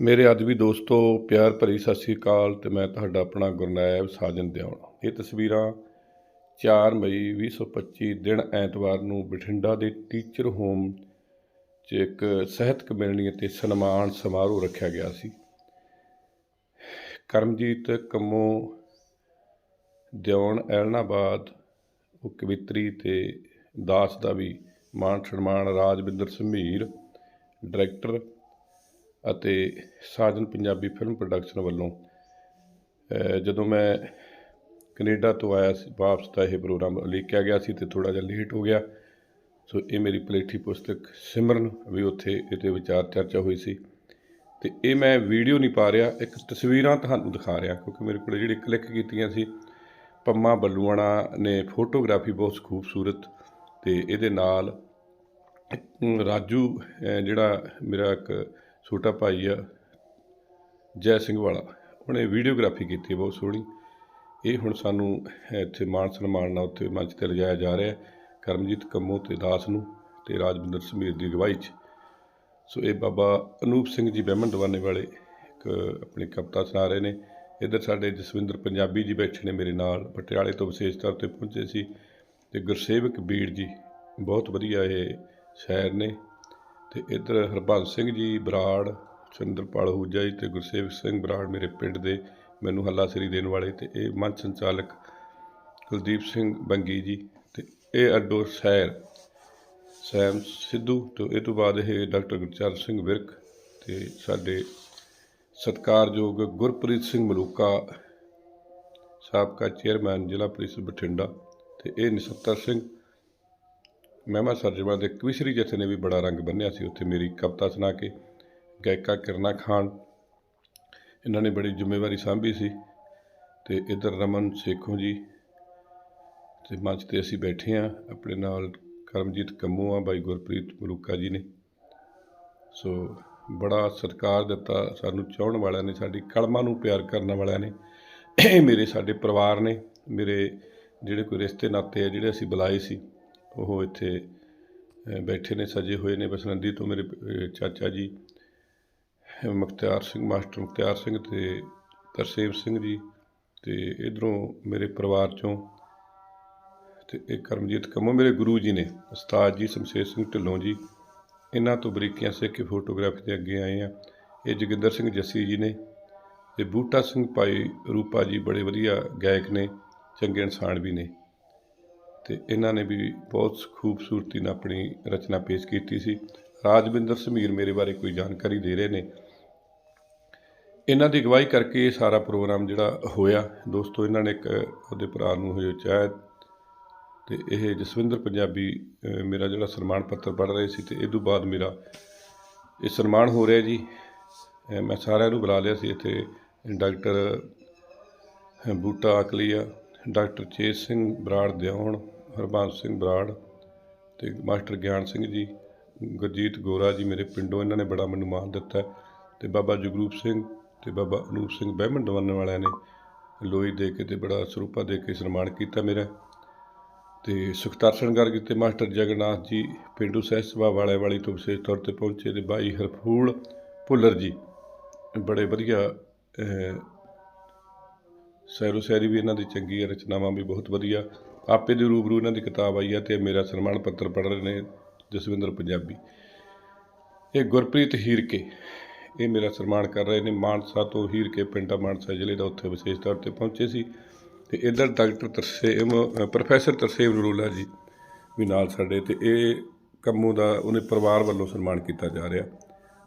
ਮੇਰੇ ਅੱਜ ਵੀ ਦੋਸਤੋ, ਪਿਆਰ ਭਰੀ ਸਤਿ ਸ੍ਰੀ ਅਕਾਲ ਤੇ ਮੈਂ ਤੁਹਾਡਾ ਆਪਣਾ ਗੁਰਨਾਇਬ ਸਾਜਨ ਦਿਆਉਣਾ ਇਹ ਤਸਵੀਰਾਂ 4 ਮਈ 2025 ਦਿਨ ਐਤਵਾਰ ਨੂੰ ਬਠਿੰਡਾ ਦੇ ਟੀਚਰ ਹੋਮ 'ਚ ਇੱਕ ਸਾਹਿਤਕ ਮਿਲਣੀ ਅਤੇ ਸਨਮਾਨ ਸਮਾਰੋਹ ਰੱਖਿਆ ਗਿਆ ਸੀ। ਕਰਮਜੀਤ ਕੰਮੋ ਦਿਉਣ ਐਲਨਾਬਾਦ, ਉਹ ਕਵਿਤਰੀ ਤੇ ਦਾਸ ਦਾ ਵੀ ਮਾਣ ਸਨਮਾਨ, ਰਾਜਵਿੰਦਰ ਸਮੀਰ ਡਾਇਰੈਕਟਰ ਅਤੇ ਸਾਜਨ ਪੰਜਾਬੀ ਫਿਲਮ ਪ੍ਰੋਡਕਸ਼ਨ ਵੱਲੋਂ ਜਦੋਂ ਮੈਂ ਕੈਨੇਡਾ ਤੋਂ ਆਇਆ ਸੀ, ਵਾਪਸ ਤਾਂ ਇਹ ਪ੍ਰੋਗਰਾਮ ਲਿਖਿਆ ਗਿਆ ਸੀ ਤੇ ਥੋੜਾ ਜਿਹਾ ਲੇਟ ਹੋ ਗਿਆ। ਸੋ ਇਹ ਮੇਰੀ ਪਲੇਠੀ ਪੁਸਤਕ ਸਿਮਰਨ ਵੀ ਉੱਥੇ ਇਹਦੇ ਵਿਚਾਰ ਚਰਚਾ ਹੋਈ ਸੀ। ਤੇ ਇਹ ਮੈਂ ਵੀਡੀਓ ਨਹੀਂ ਪਾ ਰਿਹਾ, ਇੱਕ ਤਸਵੀਰਾਂ ਤੁਹਾਨੂੰ ਦਿਖਾ ਰਿਹਾ, ਕਿਉਂਕਿ ਮੇਰੇ ਕੋਲ ਜਿਹੜੀ ਕਲਿੱਕ ਕੀਤੀਆਂ ਸੀ, ਪੰਮਾ ਬੱਲੂਆਣਾ ਨੇ ਫੋਟੋਗ੍ਰਾਫੀ ਬਹੁਤ ਖੂਬਸੂਰਤ ਤੇ ਇਹਦੇ ਨਾਲ ਰਾਜੂ ਜਿਹੜਾ ਮੇਰਾ ਇੱਕ ਛੋਟਾ ਭਾਈ ਆ, ਜੈ ਸਿੰਘ ਵਾਲਾ। ਉਹਨੇ ਵੀਡੀਓਗ੍ਰਾਫੀ ਕੀਤੀ, ਬਹੁਤ ਸੋਹਣੀ। ਇਹ ਹੁਣ ਸਾਨੂੰ ਇੱਥੇ ਮਾਨ ਸਨਮਾਨ ਨਾਲ ਉੱਥੇ ਮੰਚ ਤੇ ਲਿਜਾਇਆ ਜਾ ਰਿਹਾ ਕਰਮਜੀਤ ਕੰਮੋ ਤੇ ਦਾਸ ਨੂੰ ਤੇ ਰਾਜਵਿੰਦਰ ਸਮੀਰ ਦੀ ਅਗਵਾਈ 'ਚ। ਸੋ ਇਹ ਬਾਬਾ ਅਨੂਪ ਸਿੰਘ ਜੀ ਬਹਿਮਨ ਦਵਾਨੇ ਵਾਲੇ ਇੱਕ ਆਪਣੀ ਕਵਿਤਾ ਸੁਣਾ ਰਹੇ ਨੇ। ਇੱਧਰ ਸਾਡੇ ਜਸਵਿੰਦਰ ਪੰਜਾਬੀ ਜੀ ਬੈਠੇ ਨੇ ਮੇਰੇ ਨਾਲ, ਪਟਿਆਲੇ ਤੋਂ ਵਿਸ਼ੇਸ਼ ਤੌਰ ਤੇ ਪਹੁੰਚੇ ਸੀ। ਤੇ ਗੁਰਸੇਵਕ ਬੀੜ ਜੀ, ਬਹੁਤ ਵਧੀਆ ਇਹ ਸ਼ਾਇਰ ਨੇ। ਤੇ ਇੱਧਰ ਹਰਬੰਸ ਸਿੰਘ ਜੀ, ਬਰਾੜ, ਚੰਦਰਪਾਲ ਹੂਜਾ ਜੀ ਤੇ ਗੁਰਸੇਵਕ ਸਿੰਘ ਬਰਾੜ ਮੇਰੇ ਪਿੰਡ ਦੇ, ਮੈਨੂੰ ਹੱਲਾ ਸਰੀ ਦੇਣ ਵਾਲੇ ਤੇ ਇਹ ਮੰਚ ਸੰਚਾਲਕ ਕੁਲਦੀਪ ਸਿੰਘ ਬੰਗੀ ਜੀ ਤੇ ਇਹ ਅੱਡੋ ਸ਼ਾਇਰ ਸੈਮ ਸਿੱਧੂ ਤੇ ਇਹ ਤੋਂ ਬਾਅਦ ਇਹ ਡਾਕਟਰ ਗੁਰਚਰਨ ਸਿੰਘ ਵਿਰਕ ਤੇ ਸਾਡੇ ਸਤਿਕਾਰਯੋਗ ਗੁਰਪ੍ਰੀਤ ਸਿੰਘ ਮਲੂਕਾ, ਸਾਬਕਾ ਚੇਅਰਮੈਨ ਜ਼ਿਲ੍ਹਾ ਪੁਲਿਸ ਬਠਿੰਡਾ ਤੇ ਇਹ ਨਿਸੱਤਰ ਸਿੰਘ ਮਹਿਮਾ ਸਰਜਮਾ ਦੇ ਕਵਿਸ਼ਰੀ ਜਥੇ ਨੇ ਵੀ ਬੜਾ ਰੰਗ ਬੰਨਿਆ ਸੀ। ਉੱਥੇ ਮੇਰੀ ਕਵਿਤਾ ਸੁਣਾ ਕੇ, ਗਾਇਕਾ ਕਿਰਨਾ ਖਾਨ, ਇਹਨਾਂ ਨੇ ਬੜੀ ਜ਼ਿੰਮੇਵਾਰੀ ਸਾਂਭੀ ਸੀ। ਤੇ ਇਧਰ ਰਮਨ ਸੇਖੋਂ ਜੀ, ਤੇ ਮੰਚ ਤੇ ਅਸੀਂ ਬੈਠੇ ਆ ਆਪਣੇ ਨਾਲ ਕਰਮਜੀਤ ਕੰਮੂ ਆ, ਬਾਈ ਗੁਰਪ੍ਰੀਤ ਮਲੂਕਾ ਜੀ ਨੇ। ਸੋ ਬੜਾ ਸਤਿਕਾਰ ਦਿੱਤਾ ਸਾਨੂੰ, ਚਾਹਣ ਵਾਲਿਆਂ ਨੇ, ਸਾਡੀ ਕਲਮਾਂ ਨੂੰ ਪਿਆਰ ਕਰਨ ਵਾਲਿਆਂ ਨੇ। ਇਹ ਮੇਰੇ ਸਾਡੇ ਪਰਿਵਾਰ ਨੇ। ਮੇਰੇ ਜਿਹੜੇ ਕੋਈ ਰਿਸ਼ਤੇ ਨਾਤੇ ਆ, ਜਿਹੜੇ ਅਸੀਂ ਬੁਲਾਏ ਸੀ ਉਹ ਇੱਥੇ ਬੈਠੇ ਨੇ ਸਜੇ ਹੋਏ ਨੇ। ਬਸੰਦੀ ਤੋਂ ਮੇਰੇ ਚਾਚਾ ਜੀ ਅ, ਮੁਖਤਿਆਰ ਸਿੰਘ ਮਾਸਟਰ ਮੁਖਤਿਆਰ ਸਿੰਘ ਤੇ ਤਰਸੇਮ ਸਿੰਘ ਜੀ ਤੇ ਇਧਰੋਂ ਮੇਰੇ ਪਰਿਵਾਰ ਚੋਂ ਤੇ ਇਹ ਕਰਮਜੀਤ ਕੰਮੋ ਮੇਰੇ ਗੁਰੂ ਜੀ ਨੇ ਉਸਤਾਦ ਜੀ ਸ਼ਮਸ਼ੇਰ ਸਿੰਘ ਢਿੱਲੋਂ ਜੀ। ਇਹਨਾਂ ਤੋਂ ਬਰੀਕੀਆਂ ਸਿੱਖ ਕੇ ਫੋਟੋਗ੍ਰਾਫੀ ਦੇ ਅੱਗੇ ਆਏ ਆ। ਇਹ ਜੋਗਿੰਦਰ ਸਿੰਘ ਜੱਸੀ ਜੀ ਨੇ ਤੇ ਬੂਟਾ ਸਿੰਘ ਭਾਈ ਰੂਪਾ ਜੀ ਬੜੇ ਵਧੀਆ ਗਾਇਕ ਨੇ ਚੰਗੇ ਇਨਸਾਨ ਵੀ ਨੇ। ਤੇ ਇਹਨਾਂ ਨੇ ਵੀ ਬਹੁਤ ਖੂਬਸੂਰਤੀ ਨਾਲ ਆਪਣੀ ਰਚਨਾ ਪੇਸ਼ ਕੀਤੀ ਸੀ। ਰਾਜਵਿੰਦਰ ਸਮੀਰ ਮੇਰੇ ਬਾਰੇ ਕੋਈ ਜਾਣਕਾਰੀ ਦੇ ਰਹੇ ਨੇ। ਇਹਨਾਂ ਦੀ ਅਗਵਾਈ ਕਰਕੇ ਇਹ ਸਾਰਾ ਪ੍ਰੋਗਰਾਮ ਜਿਹੜਾ ਹੋਇਆ, ਦੋਸਤੋ, ਇਹਨਾਂ ਨੇ ਇੱਕ ਉਹਦੇ ਭਰਾ ਨੂੰ ਹੋਇਆ ਚਾਹ ਤੇ ਇਹ ਜਸਵਿੰਦਰ ਪੰਜਾਬੀ ਮੇਰਾ ਜਿਹੜਾ ਸਨਮਾਨ ਪੱਤਰ ਪੜ੍ਹ ਰਹੇ ਸੀ ਤੇ ਇਹ ਤੋਂ ਬਾਅਦ ਮੇਰਾ ਇਹ ਸਨਮਾਨ ਹੋ ਰਿਹਾ ਜੀ। ਮੈਂ ਸਾਰਿਆਂ ਨੂੰ ਬੁਲਾ ਲਿਆ ਸੀ ਇੱਥੇ ਡਾਕਟਰ ਬੂਟਾ ਅਕਲੀਆ, ਡਾਕਟਰ ਚੇਤ ਸਿੰਘ ਬਰਾੜ ਦਿਉਣ ਹਰਬੰਸ ਸਿੰਘ ਬਰਾੜ ਤੇ ਮਾਸਟਰ ਗਿਆਨ ਸਿੰਘ ਜੀ, ਗੁਰਜੀਤ ਗੋਰਾ ਜੀ ਮੇਰੇ ਪਿੰਡੋਂ ਇਹਨਾਂ ਨੇ ਬੜਾ ਮੈਨੂੰ ਮਾਣ ਦਿੱਤਾ ਹੈ ਤੇ ਬਾਬਾ ਜਗਰੂਪ ਸਿੰਘ ਤੇ ਬਾਬਾ ਅਨੂਪ ਸਿੰਘ ਬਹਿਮਨ ਦਵਾਨ ਵਾਲਿਆਂ ਨੇ ਲੋਈ ਦੇ ਕੇ ਤੇ ਬੜਾ ਸਰੂਪਾ ਦੇ ਕੇ ਸਨਮਾਨ ਕੀਤਾ ਮੇਰਾ। ਤੇ ਸੁਖਤਾਰ ਸ਼ਨਗਰ ਤੇ ਮਾਸਟਰ ਜਗਨਨਾਥ ਜੀ ਪਿੰਡੂ ਸਹਿਤ ਸਭਾ ਵਾਲੇ ਵਾਲੀ ਤੋਂ ਵਿਸ਼ੇਸ਼ ਤੌਰ ਤੇ ਪਹੁੰਚੇ ਤੇ ਬਾਈ ਹਰਫੂਲ ਭੁੱਲਰ ਜੀ, ਬੜੇ ਵਧੀਆ ਸੈਰੋ ਸੈਰੀ ਵੀ ਇਹਨਾਂ ਦੀ ਚੰਗੀ ਹੈ ਰਚਨਾਵਾਂ ਵੀ ਬਹੁਤ ਵਧੀਆ। ਆਪੇ ਦੇ ਰੂਬਰੂ ਇਹਨਾਂ ਦੀ ਕਿਤਾਬ ਆਈ ਹੈ ਤੇ ਮੇਰਾ ਸਨਮਾਨ ਪੱਤਰ ਪੜ੍ਹ ਰਹੇ ਨੇ ਜਸਵਿੰਦਰ ਪੰਜਾਬੀ। ਇਹ ਗੁਰਪ੍ਰੀਤ ਹੀਰਕੇ, ਇਹ ਮੇਰਾ ਸਨਮਾਨ ਕਰ ਰਹੇ ਨੇ। ਮਾਨਸਾ ਤੋਂ ਹੀਰਕੇ ਪਿੰਡਾ ਮਾਨਸਾ ਜ਼ਿਲ੍ਹੇ ਦਾ ਉੱਥੇ ਵਿਸ਼ੇਸ਼ ਤੌਰ ਤੇ ਪਹੁੰਚੇ ਸੀ ਤੇ ਇੱਧਰ ਡਾਕਟਰ ਤਰਸੇਮ, ਪ੍ਰੋਫੈਸਰ ਤਰਸੇਮ ਰੂਲਾ ਜੀ ਵੀ ਨਾਲ ਸਾਡੇ ਤੇ ਇਹ ਕੰਮੂ ਦਾ ਉਹਨੇ ਪਰਿਵਾਰ ਵੱਲੋਂ ਸਨਮਾਨ ਕੀਤਾ ਜਾ ਰਿਹਾ।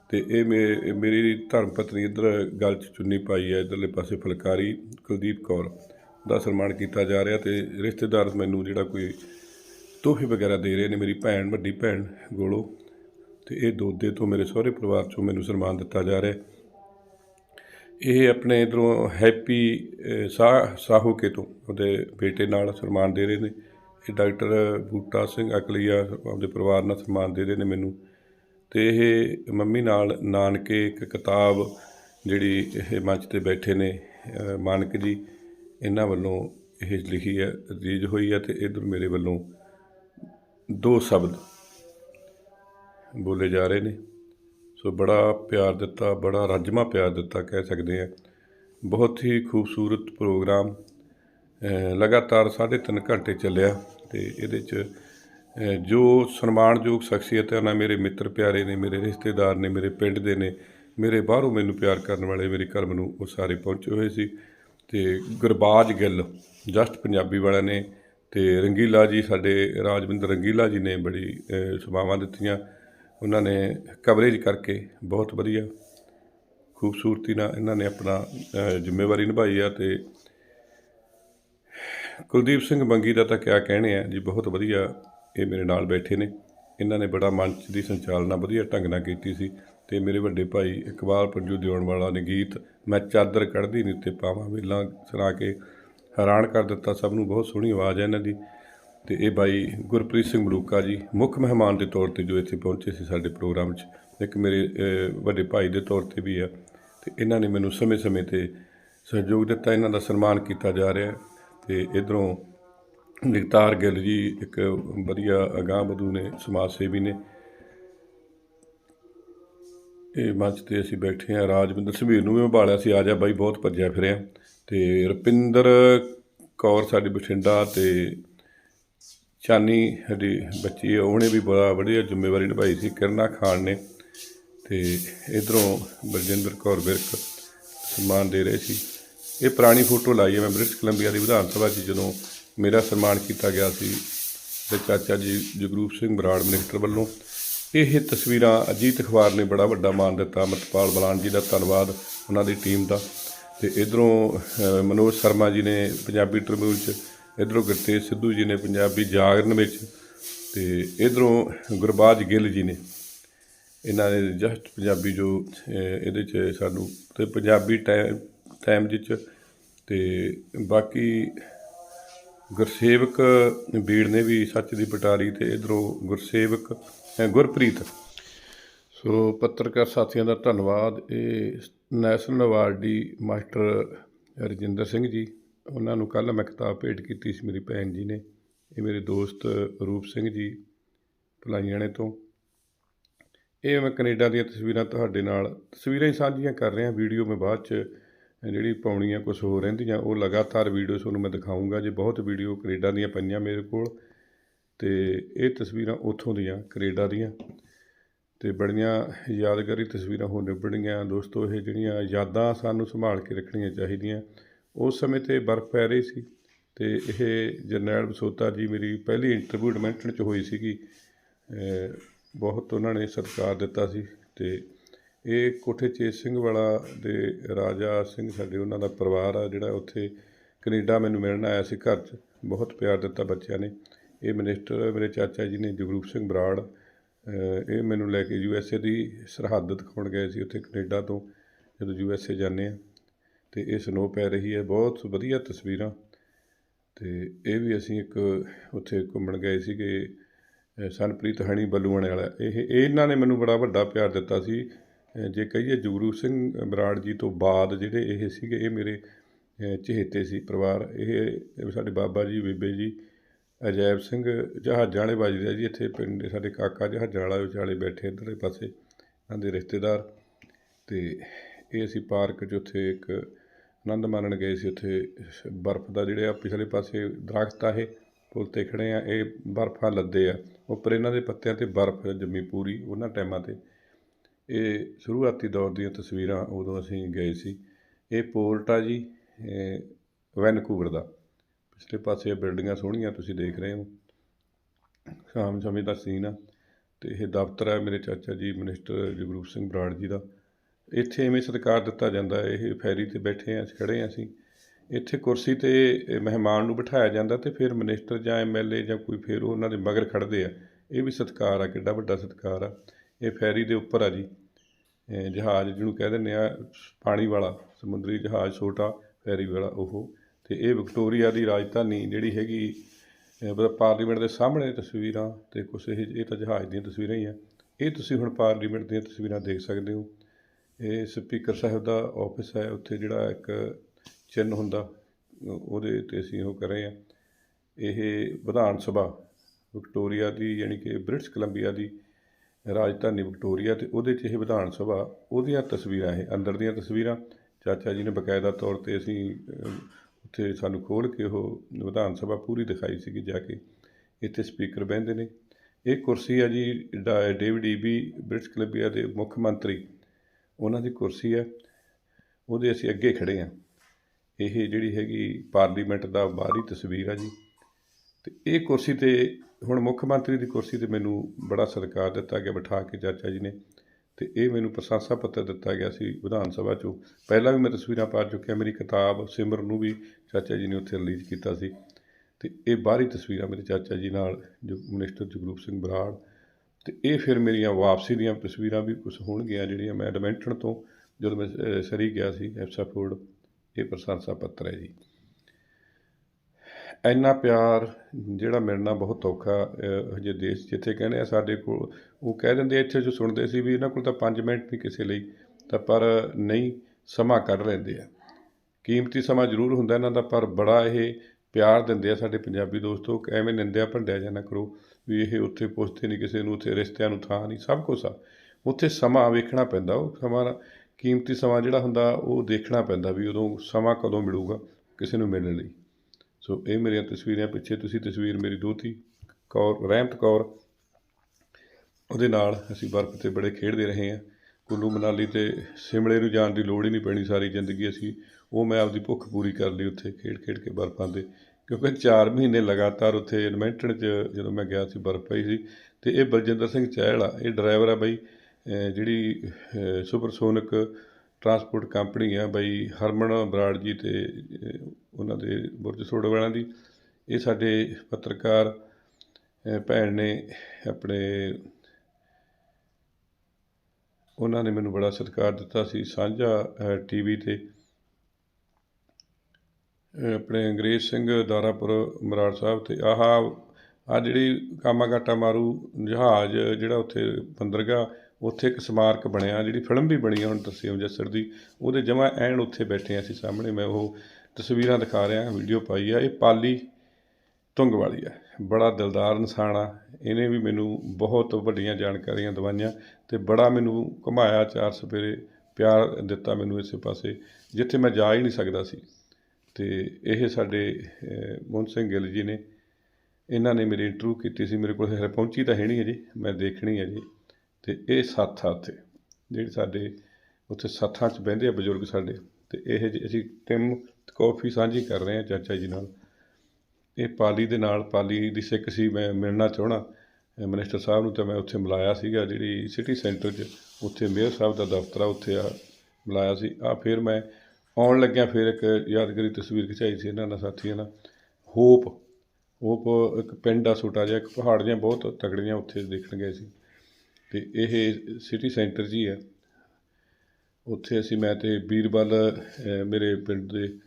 ਤੇ ਇਹ ਮੇ- ਮੇਰੀ ਧਰਮ ਪਤਨੀ ਇੱਧਰ ਗੱਲ 'ਚ ਚੁੰਨੀ ਪਾਈ ਹੈ, ਇੱਧਰਲੇ ਪਾਸੇ ਫੁਲਕਾਰੀ ਕੁਲਦੀਪ ਕੌਰ। ਦਾ ਸਨਮਾਨ ਕੀਤਾ ਜਾ ਰਿਹਾ ਤੇ ਰਿਸ਼ਤੇਦਾਰ ਮੈਨੂੰ ਜਿਹੜਾ ਕੋਈ ਤੋਹਫੇ ਵਗੈਰਾ ਦੇ ਰਹੇ ਨੇ ਮੇਰੀ ਭੈਣ ਵੱਡੀ ਭੈਣ ਗੋਲੋ ਤੇ ਇਹ ਦੋਦੇ ਤੋਂ ਮੇਰੇ ਸਹੁਰੇ ਪਰਿਵਾਰ ਚੋਂ ਮੈਨੂੰ ਸਨਮਾਨ ਦਿੱਤਾ ਜਾ ਰਿਹਾ। ਇਹ ਆਪਣੇ ਇਧਰੋਂ ਹੈਪੀ ਅਹ, ਸਾਹ ਤੋਂ ਉਹਦੇ ਬੇਟੇ ਨਾਲ ਸਨਮਾਨ ਦੇ ਰਹੇ ਨੇ। ਇਹ ਡਾਕਟਰ ਬੂਟਾ ਸਿੰਘ ਅਕਲੀਆ ਆਪਦੇ ਪਰਿਵਾਰ ਨਾਲ ਸਨਮਾਨ ਦੇ ਰਹੇ ਨੇ ਮੈਨੂੰ। ਤੇ ਇਹ ਮੰਮੀ ਨਾਲ ਨਾਨਕੇ ਇੱਕ ਕਿਤਾਬ ਜਿਹੜੀ ਇਹ ਮੰਚ ਤੇ ਬੈਠੇ ਨੇ ਮਾਨਕ ਜੀ ਇਹਨਾਂ ਵੱਲੋਂ ਇਹ ਲਿਖੀ ਹੈ ਰਿਲੀਜ਼ ਹੋਈ ਹੈ ਤੇ ਇਧਰ ਮੇਰੇ ਵੱਲੋਂ ਦੋ ਸ਼ਬਦ ਬੋਲੇ ਜਾ ਰਹੇ ਨੇ। ਸੋ ਬੜਾ ਪਿਆਰ ਦਿੱਤਾ, ਬੜਾ ਰਾਜਮਾ ਪਿਆਰ ਦਿੱਤਾ ਕਹਿ ਸਕਦੇ ਆ ਬਹੁਤ ਹੀ ਖੂਬਸੂਰਤ ਪ੍ਰੋਗਰਾਮ ਲਗਾਤਾਰ ਸਾਢੇ ਤਿੰਨ ਘੰਟੇ ਚੱਲਿਆ ਤੇ ਇਹਦੇ 'ਚ ਜੋ ਸਨਮਾਨਯੋਗ ਸ਼ਖਸੀਅਤਾਂ ਨੇ ਮੇਰੇ ਮਿੱਤਰ ਪਿਆਰੇ ਨੇ, ਮੇਰੇ ਰਿਸ਼ਤੇਦਾਰ ਨੇ, ਮੇਰੇ ਪਿੰਡ ਦੇ ਨੇ, ਮੇਰੇ ਬਾਹਰੋਂ ਮੈਨੂੰ ਪਿਆਰ ਕਰਨ ਵਾਲੇ, ਮੇਰੇ ਕਲਮ ਨੂੰ ਉਹ ਸਾਰੇ ਪਹੁੰਚੇ ਹੋਏ ਸੀ। ਤੇ ਗੁਰਬਾਜ ਗਿੱਲ ਜਸਟ ਪੰਜਾਬੀ ਵਾਲਿਆਂ ਨੇ ਤੇ ਰੰਗੀਲਾ ਜੀ ਸਾਡੇ ਰਾਜਵਿੰਦਰ ਰੰਗੀਲਾ ਜੀ ਨੇ ਬੜੀ ਅ, ਸੇਵਾਵਾਂ ਦਿੱਤੀਆਂ। ਉਹਨਾਂ ਨੇ ਕਵਰੇਜ ਕਰਕੇ ਬਹੁਤ ਵਧੀਆ ਖੂਬਸੂਰਤੀ ਨਾਲ ਇਹਨਾਂ ਨੇ ਆਪਣਾ ਜ਼ਿੰਮੇਵਾਰੀ ਨਿਭਾਈ ਆ ਤੇ ਕੁਲਦੀਪ ਸਿੰਘ ਬੰਗੀ ਦਾ ਤਾਂ ਕਿਆ ਕਹਿਣੇ ਆ ਜੀ ਬਹੁਤ ਵਧੀਆ ਇਹ ਮੇਰੇ ਨਾਲ ਬੈਠੇ ਨੇ। ਇਹਨਾਂ ਨੇ ਬੜਾ ਮੰਚ ਦੀ ਸੰਚਾਲਨਾ ਵਧੀਆ ਢੰਗ ਨਾਲ ਕੀਤੀ ਸੀ ਤੇ ਮੇਰੇ ਵੱਡੇ ਭਾਈ ਇਕਬਾਲ ਪੰਜੂ ਦਿਉਣ ਵਾਲਾ ਨੇ ਗੀਤ ਮੈਂ ਚਾਦਰ ਕੱਢਦੀ ਨਹੀਂ ਉੱਤੇ ਪਾਵਾਂ ਵੇਲਾਂ ਸੁਣਾ ਕੇ ਹੈਰਾਨ ਕਰ ਦਿੱਤਾ, ਸਭ ਨੂੰ ਬਹੁਤ ਸੋਹਣੀ ਆਵਾਜ਼ ਹੈ ਇਹਨਾਂ ਦੀ। ਤੇ ਇਹ ਬਾਈ ਗੁਰਪ੍ਰੀਤ ਸਿੰਘ ਮਲੂਕਾ ਜੀ, ਮੁੱਖ ਮਹਿਮਾਨ ਦੇ ਤੌਰ ਤੇ ਜੋ ਇੱਥੇ ਪਹੁੰਚੇ ਸੀ ਸਾਡੇ ਪ੍ਰੋਗਰਾਮ 'ਚ, ਇੱਕ ਮੇਰੇ ਵੱਡੇ ਭਾਈ ਦੇ ਤੌਰ ਤੇ ਵੀ ਆ। ਤੇ ਇਹਨਾਂ ਨੇ ਮੈਨੂੰ ਸਮੇਂ-ਸਮੇਂ ਤੇ ਸਹਿਯੋਗ ਦਿੱਤਾ, ਇਹਨਾਂ ਦਾ ਸਨਮਾਨ ਕੀਤਾ ਜਾ ਰਿਹਾ ਹੈ। ਤੇ ਇਧਰੋਂ ਜਗਤਾਰ ਗਿੱਲ ਜੀ ਇੱਕ ਵਧੀਆ ਅਗਾਂਹ ਵਧੂ ਨੇ, ਸਮਾਜ ਸੇਵੀ ਨੇ। ਇਹ ਮੰਚ ਤੇ ਅਸੀਂ ਬੈਠੇ ਆ ਰਾਜਵਿੰਦਰ ਸਮੀਰ ਨੂੰ ਵੀ ਭਾਲਿਆ ਸੀ, ਆ ਜਾ ਬਾਈ, ਬਹੁਤ ਭੱਜਿਆ ਫਿਰਿਆ। ਤੇ ਰੁਪਿੰਦਰ ਕੌਰ ਸਾਡੀ ਬਠਿੰਡਾ ਤੇ ਚਾਨੀ ਸਾਡੀ ਬੱਚੀ ਹੈ ਉਹਨੇ ਵੀ ਬੜਾ ਵਧੀਆ ਜ਼ਿੰਮੇਵਾਰੀ ਨਿਭਾਈ ਸੀ, ਕਿਰਨਾ ਖਾਨ ਨੇ। ਤੇ ਇਧਰੋਂ ਬਲਜਿੰਦਰ ਕੌਰ ਵਿਰਕ ਸਨਮਾਨ ਦੇ ਰਹੇ ਸੀ। ਇਹ ਪੁਰਾਣੀ ਫੋਟੋ ਲਾਈ ਹੈ ਮੈਂ ਬ੍ਰਿਟਿਸ਼ ਕੋਲੰਬੀਆ ਦੀ ਵਿਧਾਨ ਸਭਾ 'ਚ ਜਦੋਂ ਮੇਰਾ ਸਨਮਾਨ ਕੀਤਾ ਗਿਆ ਸੀ ਤੇ ਚਾਚਾ ਜੀ ਜਗਰੂਪ ਸਿੰਘ ਬਰਾੜ ਮਿਨਿਸਟਰ ਵੱਲੋਂ। ਇਹ ਤਸਵੀਰਾਂ ਅਜੀਤ ਅਖਬਾਰ ਨੇ ਬੜਾ ਵੱਡਾ ਮਾਣ ਦਿੱਤਾ। ਮਤਪਾਲ ਬਲਾਨ ਜੀ ਦਾ ਧੰਨਵਾਦ ਉਹਨਾਂ ਦੀ ਟੀਮ ਦਾ। ਤੇ ਇਧਰੋਂ ਮਨੋਜ ਸ਼ਰਮਾ ਜੀ ਨੇ ਪੰਜਾਬੀ ਟ੍ਰਿਬਿਊਨ 'ਚ, ਇਧਰੋਂ ਗੁਰਤੇਜ ਸਿੱਧੂ ਜੀ ਨੇ ਪੰਜਾਬੀ ਜਾਗਰਣ ਵਿੱਚ ਤੇ ਇਧਰੋਂ ਗੁਰਬਾਜ ਗਿੱਲ ਜੀ ਨੇ। ਇਹਨਾਂ ਨੇ ਜਸਟ ਪੰਜਾਬੀ ਜੋ ਇਹਦੇ 'ਚ ਸਾਨੂੰ ਤੇ ਪੰਜਾਬੀ ਟਾਈਮ ਟਾਈਮ ਵਿੱਚ ਤੇ ਬਾਕੀ ਗੁਰਸੇਵਕ ਬੀੜ ਨੇ ਵੀ ਸੱਚ ਦੀ ਪਟਾਰੀ ਤੇ ਇਧਰੋਂ ਗੁਰਸੇਵਕ ਅਹ, ਗੁਰਪ੍ਰੀਤ। ਸੋ ਪੱਤਰਕਾਰ ਸਾਥੀਆਂ ਦਾ ਧੰਨਵਾਦ। ਇਹ national awardee master Rajinder Singh ji ਉਹਨਾਂ ਨੂੰ ਕੱਲ ਮੈਂ ਕਿਤਾਬ ਭੇਟ ਕੀਤੀ ਸੀ ਮੇਰੀ ਭੈਣ ਜੀ ਨੇ। ਇਹ ਮੇਰੇ ਦੋਸਤ ਰੂਪ ਸਿੰਘ ਜੀ ਭਲਾਈਆਣੇ ਤੋਂ। ਇਹ ਮੈਂ ਕੈਨੇਡਾ ਦੀਆਂ ਤਸਵੀਰਾਂ ਤੁਹਾਡੇ ਨਾਲ ਤਸਵੀਰਾਂ ਹੀ ਸਾਂਝੀਆਂ ਕਰ ਰਿਹਾ ਵੀਡੀਓ ਮੈਂ ਬਾਅਦ ਚ ਜਿਹੜੀ ਪਾਉਣੀ ਆ ਕੁਝ ਹੋਰ ਰਹਿੰਦੀਆਂ, ਉਹ ਲਗਾਤਾਰ ਵੀਡੀਓ ਤੁਹਾਨੂੰ ਮੈਂ ਦਿਖਾਉਂਗਾ ਜੇ ਬਹੁਤ ਵੀਡੀਓ ਕੈਨੇਡਾ ਦੀਆਂ ਪਈਆਂ ਮੇਰੇ ਕੋਲ, ਤੇ ਇਹ ਤਸਵੀਰਾਂ ਉੱਥੋਂ ਦੀਆਂ, ਕੈਨੇਡਾ ਦੀਆਂ। ਤੇ ਬੜੀਆਂ ਯਾਦਗਾਰੀ ਤਸਵੀਰਾਂ ਹੋ ਨਿਬੜੀਆਂ ਦੋਸਤੋ, ਇਹ ਜਿਹੜੀਆਂ ਯਾਦਾਂ ਸਾਨੂੰ ਸੰਭਾਲ ਕੇ ਰੱਖਣੀਆਂ ਚਾਹੀਦੀਆਂ, ਉਸ ਸਮੇਂ ਤੇ ਬਰਫ਼ ਪੈ ਰਹੀ ਸੀ। ਤੇ ਇਹ ਜਰਨੈਲ ਬਸੋਤਾ ਜੀ ਮੇਰੀ ਪਹਿਲੀ ਇੰਟਰਵਿਊ ਡਿਮੈਂਟਨ ਚ ਹੋਈ ਸੀਗੀ। ਬਹੁਤ ਉਹਨਾਂ ਨੇ ਸਤਿਕਾਰ ਦਿੱਤਾ ਸੀ ਤੇ ਇਹ ਕੋਠੇ ਚੇਤ ਸਿੰਘ ਵਾਲਾ ਦੇ ਰਾਜਾ ਸਿੰਘ ਸਾਡੇ ਉਹਨਾਂ ਦਾ ਪਰਿਵਾਰ ਆ, ਜਿਹੜਾ ਉੱਥੇ ਕੈਨੇਡਾ ਮੈਨੂੰ ਮਿਲਣ ਆਇਆ ਸੀ ਘਰ 'ਚ। ਬਹੁਤ ਪਿਆਰ ਦਿੱਤਾ ਬੱਚਿਆਂ ਨੇ। ਇਹ ਮਿਨਿਸਟਰ ਮੇਰੇ ਚਾਚਾ ਜੀ ਨੇ ਜਗਰੂਪ ਸਿੰਘ ਬਰਾੜ ਇਹ ਮੈਨੂੰ ਲੈ ਕੇ ਯੂ ਐਸ ਏ ਦੀ ਸਰਹੱਦ ਦਿਖਾਉਣ ਗਏ ਸੀ, ਉੱਥੇ ਕੈਨੇਡਾ ਤੋਂ ਜਦੋਂ ਯੂ ਐਸ ਏ ਜਾਂਦੇ ਆ ਤੇ ਇਹ ਸਨੋ ਪੈ ਰਹੀ ਹੈ, ਬਹੁਤ ਵਧੀਆ ਤਸਵੀਰਾਂ। ਤੇ ਇਹ ਵੀ ਅਸੀਂ ਇੱਕ ਉੱਥੇ ਘੁੰਮਣ ਗਏ ਸੀਗੇ ਸਨਪ੍ਰੀਤ ਹਣੀ ਬੱਲੂਆਣੇ ਵਾਲਾ। ਇਹ ਇਹ ਇਹਨਾਂ ਨੇ ਮੈਨੂੰ ਬੜਾ ਵੱਡਾ ਪਿਆਰ ਦਿੱਤਾ ਸੀ। ਜੇ ਕਹੀਏ ਜਗਰੂ ਸਿੰਘ ਬਰਾੜ ਜੀ ਤੋਂ ਬਾਅਦ ਜਿਹੜੇ ਇਹ ਸੀਗੇ, ਇਹ ਮੇਰੇ ਚਹੇਤੇ ਸੀ ਪਰਿਵਾਰ। ਇਹ ਸਾਡੇ ਬਾਬਾ ਜੀ, ਬੀਬੇ ਜੀ, ਅਜੈਬ ਸਿੰਘ ਜਹਾਜ਼ਾਂ ਵਾਲੇ ਵੱਜਦੇ ਆ ਜੀ। ਇੱਥੇ ਪਿੰਡ ਸਾਡੇ ਕਾਕਾ ਜਹਾਜ਼ਾਂ ਵਾਲਾ ਵਿਚਾਲੇ ਬੈਠੇ ਇੱਧਰਲੇ ਪਾਸੇ, ਇਹਨਾਂ ਦੇ ਰਿਸ਼ਤੇਦਾਰ। ਤੇ ਇਹ ਅਸੀਂ ਪਾਰਕ 'ਚ ਉੱਥੇ ਇੱਕ ਆਨੰਦ ਮਾਣਨ ਗਏ ਸੀ। ਉੱਥੇ ਬਰਫ਼ ਦਾ ਜਿਹੜੇ ਆ ਪਿਛਲੇ ਪਾਸੇ ਦਰਖਤ ਆ ਇਹ, ਪੁਲ ਤੇ ਖੜੇ ਆ। ਇਹ ਬਰਫ਼ਾਂ ਲੱਦੇ ਆ। ਉੱਪਰ ਇਹਨਾਂ ਦੇ ਪੱਤਿਆਂ ਤੇ ਬਰਫ਼ ਜੰਮੀ ਪੂਰੀ ਉਹਨਾਂ ਟਾਈਮਾਂ ਤੇ। ਇਹ ਸ਼ੁਰੂਆਤੀ ਦੌਰ ਦੀਆਂ ਤਸਵੀਰਾਂ ਉਦੋਂ ਅਸੀਂ ਗਏ ਸੀ। ਇਹ ਪੋਰਟ ਆ ਜੀ ਵੈਨਕੂਵਰ ਦਾ। ਪਿਛਲੇ ਪਾਸੇ ਬਿਲਡਿੰਗਾਂ ਸੋਹਣੀਆਂ ਤੁਸੀਂ ਦੇਖ ਰਹੇ ਹੋ। ਸ਼ਾਮ ਸਮੇਂ ਦਾ ਸੀਨ ਆ ਤੇ ਇਹ ਦਫ਼ਤਰ ਹੈ ਮੇਰੇ ਚਾਚਾ ਜੀ, ਮਿਨਿਸਟਰ ਜਗਰੂਪ ਸਿੰਘ ਬਰਾੜ ਜੀ ਦਾ। ਇੱਥੇ ਐਵੇਂ ਸਤਿਕਾਰ ਦਿੱਤਾ ਜਾਂਦਾ ਇਹ ਫੈਰੀ ਤੇ ਬੈਠੇ ਆ ਖੜੇ ਆ ਅਸੀਂ। ਇੱਥੇ ਕੁਰਸੀ ਤੇ ਮਹਿਮਾਨ ਨੂੰ ਬਿਠਾਇਆ ਜਾਂਦਾ ਤੇ ਫਿਰ ਮਿਨਿਸਟਰ ਜਾਂ ਐਮਐਲਏ ਜਾਂ ਕੋਈ ਫਿਰ ਉਹਨਾਂ ਦੇ ਮਗਰ ਖੜਦੇ ਆ। ਇਹ ਵੀ ਸਤਿਕਾਰ ਆ, ਕਿੱਡਾ ਵੱਡਾ ਸਤਿਕਾਰ ਆ। ਇਹ ਫੈਰੀ ਦੇ ਉੱਪਰ ਆ ਜੀ। ਜਹਾਜ਼ ਜਿਹਨੂੰ ਕਹਿ ਦਿੰਦੇ ਆ, ਪਾਣੀ ਵਾਲਾ, ਸਮੁੰਦਰੀ ਜਹਾਜ਼ ਛੋਟਾ ਫੈਰੀ ਵਾਲਾ ਉਹ। ਤੇ ਇਹ ਵਿਕਟੋਰੀਆ ਦੀ ਰਾਜਧਾਨੀ ਜਿਹੜੀ ਹੈਗੀ ਪਾਰਲੀਮੈਂਟ ਦੇ ਸਾਹਮਣੇ ਤਸਵੀਰਾਂ ਤੇ ਕੁਛ ਇਹ ਇਹ ਤਾਂ ਜਹਾਜ਼ ਦੀਆਂ ਤਸਵੀਰਾਂ ਹੀ ਆ। ਇਹ ਤੁਸੀਂ ਹੁਣ ਪਾਰਲੀਮੈਂਟ ਦੀਆਂ ਤਸਵੀਰਾਂ ਦੇਖ ਸਕਦੇ ਹੋ। ਇਹ ਸਪੀਕਰ ਸਾਹਿਬ ਦਾ ਆਫਿਸ ਹੈ, ਉੱਥੇ ਜਿਹੜਾ ਇੱਕ ਚਿੰਨ੍ਹ ਹੁੰਦਾ, ਉਹਦੇ ਤੇ ਅਸੀਂ ਉਹ ਕਰ ਰਹੇ ਹਾਂ। ਇਹ ਵਿਧਾਨ ਸਭਾ, ਵਿਕਟੋਰੀਆ ਦੀ, ਯਾਨੀ ਕਿ ਬ੍ਰਿਟਿਸ਼ ਕੋਲੰਬੀਆ ਦੀ ਰਾਜਧਾਨੀ ਵਿਕਟੋਰੀਆ ਤੇ ਉਹਦੇ 'ਚ ਇਹ ਵਿਧਾਨ ਸਭਾ, ਉਹਦੀਆਂ ਤਸਵੀਰਾਂ ਇਹ, ਅੰਦਰ ਦੀਆਂ ਤਸਵੀਰਾਂ। ਚਾਚਾ ਜੀ ਨੇ ਬਕਾਇਦਾ ਤੌਰ ਤੇ ਅਸੀਂ ਉੱਥੇ ਸਾਨੂੰ ਖੋਲ੍ਹ ਕੇ ਉਹ ਵਿਧਾਨ ਸਭਾ ਪੂਰੀ ਦਿਖਾਈ ਸੀਗੀ ਜਾ ਕੇ। ਇੱਥੇ ਸਪੀਕਰ ਬਹਿੰਦੇ ਨੇ। ਇਹ ਕੁਰਸੀ ਆ ਜੀ, ਡਾ- ਡੇਵਿਡ ਈਬੀ ਬ੍ਰਿਟਿਸ਼ ਕੋਲੰਬੀਆ ਦੇ ਮੁੱਖ ਮੰਤਰੀ। ਉਹਨਾਂ ਦੀ ਕੁਰਸੀ ਹੈ ਉਹਦੇ ਅਸੀਂ ਅੱਗੇ ਖੜੇ ਹਾਂ ਇਹ ਜਿਹੜੀ ਹੈਗੀ ਪਾਰਲੀਮੈਂਟ ਦਾ ਬਾਹਰੀ ਤਸਵੀਰ ਆ ਜੀ। ਤੇ ਇਹ ਕੁਰਸੀ ਤੇ ਹੁਣ ਮੁੱਖ ਮੰਤਰੀ ਦੀ ਕੁਰਸੀ ਤੇ ਮੈਨੂੰ ਬੜਾ ਸਤਿਕਾਰ ਦਿੱਤਾ ਗਿਆ, ਬਿਠਾ ਕੇ ਚਾਚਾ ਜੀ ਨੇ ਤੇ ਇਹ ਮੈਨੂੰ ਪ੍ਰਸ਼ੰਸਾ ਪੱਤਰ ਦਿੱਤਾ ਗਿਆ ਸੀ ਵਿਧਾਨ ਸਭਾ ਚੋਂ। ਪਹਿਲਾਂ ਵੀ ਮੈਂ ਤਸਵੀਰਾਂ ਪਾ ਚੁੱਕਿਆ, ਮੇਰੀ ਕਿਤਾਬ ਸਿਮਰ ਨੂੰ ਵੀ ਚਾਚਾ ਜੀ ਨੇ ਉੱਥੇ ਰਿਲੀਜ਼ ਕੀਤਾ ਸੀ। ਤੇ ਇਹ ਬਾਹਰੀ ਤਸਵੀਰਾਂ ਮੇਰੇ ਚਾਚਾ ਜੀ ਨਾਲ, ਜੋ ਮਿਨਿਸਟਰ ਜਗਰੂਪ ਸਿੰਘ ਬਰਾੜ, ਤੇ ਇਹ ਫਿਰ ਮੇਰੀਆਂ ਵਾਪਸੀ ਦੀਆਂ ਤਸਵੀਰਾਂ ਵੀ ਕੁਝ ਹੋਣਗੀਆਂ, ਜਿਹੜੀਆਂ ਮੈਂ ਐਡਮਿੰਟਨ ਤੋਂ ਜਦੋਂ ਮੈਂ ਸਰੀ ਗਿਆ ਸੀ, ਐਫਸਾ ਐਫਸਾਫੋਰਡ ਇਹ ਪ੍ਰਸ਼ੰਸਾ ਪੱਤਰ ਹੈ ਜੀ। ਇੰਨਾ ਪਿਆਰ ਜਿਹੜਾ ਮਿਲਣਾ ਬਹੁਤ ਔਖਾ ਅਹ, ਹਜੇ ਦੇਸ਼ ਜਿੱਥੇ ਕਹਿੰਦੇ ਆ ਸਾਡੇ ਕੋਲ ਉਹ ਕਹਿ ਦਿੰਦੇ ਇੱਥੇ ਜੋ ਸੁਣਦੇ ਸੀ ਵੀ ਇਹਨਾਂ ਕੋਲ ਤਾਂ 5 ਮਿੰਟ ਨਹੀਂ ਕਿਸੇ ਲਈ ਤਾਂ ਪਰ ਨਹੀਂ ਸਮਾਂ ਕੱਢ ਲੈਂਦੇ ਆ। ਕੀਮਤੀ ਸਮਾਂ ਜ਼ਰੂਰ ਹੁੰਦਾ ਇਹਨਾਂ ਦਾ ਪਰ ਬੜਾ ਇਹ ਪਿਆਰ ਦਿੰਦੇ ਆ ਸਾਡੇ ਪੰਜਾਬੀ ਦੋਸਤੋ ਐਵੇਂ ਨਿੰਦਿਆ ਭੰਡਿਆ ਜਾਂ ਨਾ ਕਰੋ ਵੀ ਇਹ ਉੱਥੇ ਪੁੱਛਦੇ ਨਹੀਂ ਕਿਸੇ ਨੂੰ ਉੱਥੇ ਰਿਸ਼ਤਿਆਂ ਨੂੰ ਥਾਂ ਨਹੀਂ ਸਭ ਕੁਛ ਆ। ਉੱਥੇ ਸਮਾਂ ਵੇਖਣਾ ਪੈਂਦਾ ਉਹ ਸਮਾਂ ਕੀਮਤੀ ਸਮਾਂ ਜਿਹੜਾ ਹੁੰਦਾ ਉਹ ਦੇਖਣਾ ਪੈਂਦਾ ਵੀ ਉਦੋਂ ਸਮਾਂ ਕਦੋਂ ਮਿਲੂਗਾ ਕਿਸੇ ਨੂੰ ਮਿਲਣ ਲਈ। ਸੋ ਇਹ ਮੇਰੀਆਂ ਤਸਵੀਰਾਂ ਪਿੱਛੇ ਤੁਸੀਂ ਤਸਵੀਰ ਮੇਰੀ ਦੋਤੀ ਕੌਰ, ਰਹਿਮਤ ਕੌਰ। ਉਹਦੇ ਨਾਲ ਅਸੀਂ ਬਰਫ਼ ਤੇ ਬੜੇ ਖੇਡਦੇ ਰਹੇ ਹਾਂ। ਕੁੱਲੂ ਮਨਾਲੀ ਤੇ ਸਿਮਲੇ ਨੂੰ ਜਾਣ ਦੀ ਲੋੜ ਹੀ ਨਹੀਂ ਪੈਣੀ ਸਾਰੀ ਜ਼ਿੰਦਗੀ ਅਸੀਂ। ਉਹ ਮੈਂ ਆਪਦੀ ਭੁੱਖ ਪੂਰੀ ਕਰ ਲਈ ਉੱਥੇ ਖੇਡ ਖੇਡ ਕੇ ਬਰਫ਼ਾਂ ਦੇ ਕਿਉਂਕਿ 4 ਮਹੀਨੇ ਲਗਾਤਾਰ ਉੱਥੇ ਐਡਮਿੰਟਨ 'ਚ ਜਦੋਂ ਮੈਂ ਗਿਆ ਸੀ ਬਰਫ਼ ਪਈ ਸੀ। ਤੇ ਇਹ ਬਲਜਿੰਦਰ ਸਿੰਘ ਚਹਿਲ ਆ, ਇਹ ਡਰਾਈਵਰ ਆ ਬਈ ਜਿਹੜੀ ਸੁਪਰਸੋਨਿਕ ਟਰਾਂਸਪੋਰਟ ਕੰਪਨੀ ਆ ਬਾਈ ਹਰਮਨ ਬਰਾੜ ਜੀ ਤੇ ਉਹਨਾਂ ਦੇ ਬੁਰਜ ਸੋੜ ਵਾਲਿਆਂ ਦੀ। ਇਹ ਸਾਡੇ ਪੱਤਰਕਾਰ ਭੈਣ ਨੇ ਆਪਣੇ, ਉਹਨਾਂ ਨੇ ਮੈਨੂੰ ਬੜਾ ਸਤਿਕਾਰ ਦਿੱਤਾ ਸੀ। ਸਾਂਝਾ ਟੀਵੀ ਤੇ ਆਪਣੇ ਅੰਗਰੇਜ਼ ਸਿੰਘ ਦਾਰਾਪੁਰ ਮਰਾੜ ਸਾਹਿਬ ਤੇ ਆਹ ਆ ਜਿਹੜੀ ਕਾਮਾਗਾਟਾ ਮਾਰੂ ਜਹਾਜ਼ ਜਿਹੜਾ ਉੱਥੇ ਬੰਦਰਗਾਹ ਉੱਥੇ ਇੱਕ ਸਮਾਰਕ ਬਣਿਆ, ਜਿਹੜੀ ਫਿਲਮ ਵੀ ਬਣੀ ਆ, ਹੁਣ ਤਰਸੇਮ ਜੱਸੜ ਦੀ, ਉਹਦੇ ਜਮਾ ਐਨ ਉੱਥੇ ਬੈਠੇ ਆ ਅਸੀਂ ਸਾਹਮਣੇ, ਮੈਂ ਉਹ ਤਸਵੀਰਾਂ ਦਿਖਾ ਰਿਹਾ, ਵੀਡੀਓ ਪਾਈ ਆ, ਇਹ ਪਾਲੀ ਤੁੰਗ ਵਾਲੀ ਆ, ਬੜਾ ਦਿਲਦਾਰ ਇਨਸਾਨ ਆ, ਇਹਨੇ ਵੀ ਮੈਨੂੰ ਬਹੁਤ ਵੱਡੀਆਂ ਜਾਣਕਾਰੀਆਂ ਦਵਾਈਆਂ ਤੇ ਬੜਾ ਮੈਨੂੰ ਘੁਮਾਇਆ ਚਾਰ ਸਪੇਰੇ ਪਿਆਰ ਦਿੱਤਾ ਮੈਨੂੰ ਇਸੇ ਪਾਸੇ, ਜਿੱਥੇ ਮੈਂ ਜਾ ਹੀ ਨਹੀਂ ਸਕਦਾ ਸੀ। ਤੇ ਇਹ ਸਾਡੇ ਮੋਹਨ ਸਿੰਘ ਗਿੱਲ ਜੀ ਨੇ, ਇਹਨਾਂ ਨੇ ਮੇਰੀ ਇੰਟਰਵਿਊ ਕੀਤੀ ਸੀ, ਮੇਰੇ ਕੋਲ ਹਰੇ ਪਹੁੰਚੀ ਤਾਂ ਹੈ ਨਹੀਂ ਅਜੇ ਮੈਂ ਦੇਖਣੀ ਹੈ ਜੀ। ਤੇ ਇਹ ਸੱਥ ਆ ਉੱਥੇ। ਜਿਹੜੇ ਸਾਡੇ ਉੱਥੇ ਸੱਥਾਂ 'ਚ ਬਹਿੰਦੇ ਆ ਬਜ਼ੁਰਗ ਸਾਡੇ, ਤੇ ਇਹ ਜੀ ਅਸੀਂ ਟਿਮ ਕਾਫੀ ਸਾਂਝੀ ਕਰ ਰਹੇ ਹਾਂ ਚਾਚਾ ਜੀ ਨਾਲ। ਇਹ ਪਾਲੀ ਦੇ ਨਾਲ, ਪਾਲੀ ਦੀ ਸਿੱਖ ਸੀ, ਮੈਂ ਮਿਲਣਾ ਚਾਹਣਾ ਮਿਨਿਸਟਰ ਸਾਹਿਬ ਨੂੰ ਤਾਂ ਮੈਂ ਉੱਥੇ ਮਿਲਾਇਆ ਸੀਗਾ, ਜਿਹੜੀ ਸਿਟੀ ਸੈਂਟਰ 'ਚ ਉੱਥੇ ਮੇਅਰ ਸਾਹਿਬ ਦਾ ਦਫ਼ਤਰ ਆ, ਉੱਥੇ ਆ ਮਿਲਾਇਆ ਸੀ। ਆ ਫਿਰ ਮੈਂ ਆਉਣ ਲੱਗਿਆ ਫਿਰ ਇੱਕ ਯਾਦਗਾਰੀ ਤਸਵੀਰ ਖਿਚਾਈ ਸੀ ਇਹਨਾਂ ਨਾਲ, ਸਾਥੀਆਂ ਨਾਲ। ਹੋਪ ਹੋਪ ਇੱਕ ਪਿੰਡ ਆ ਛੋਟਾ ਜਿਹਾ, ਇੱਕ ਪਹਾੜ ਜਿਹਾ ਬਹੁਤ ਤਕੜੀਆਂ ਉੱਥੇ ਦੇਖਣ ਗਏ ਸੀ। ਤੇ ਇਹ ਸਿਟੀ ਸੈਂਟਰ ਜੀ ਹੈ। ਉੱਥੇ ਅਸੀਂ, ਮੈਂ ਤੇ ਬੀਰਬਲ ਮੇਰੇ ਪਿੰਡ ਦੇ,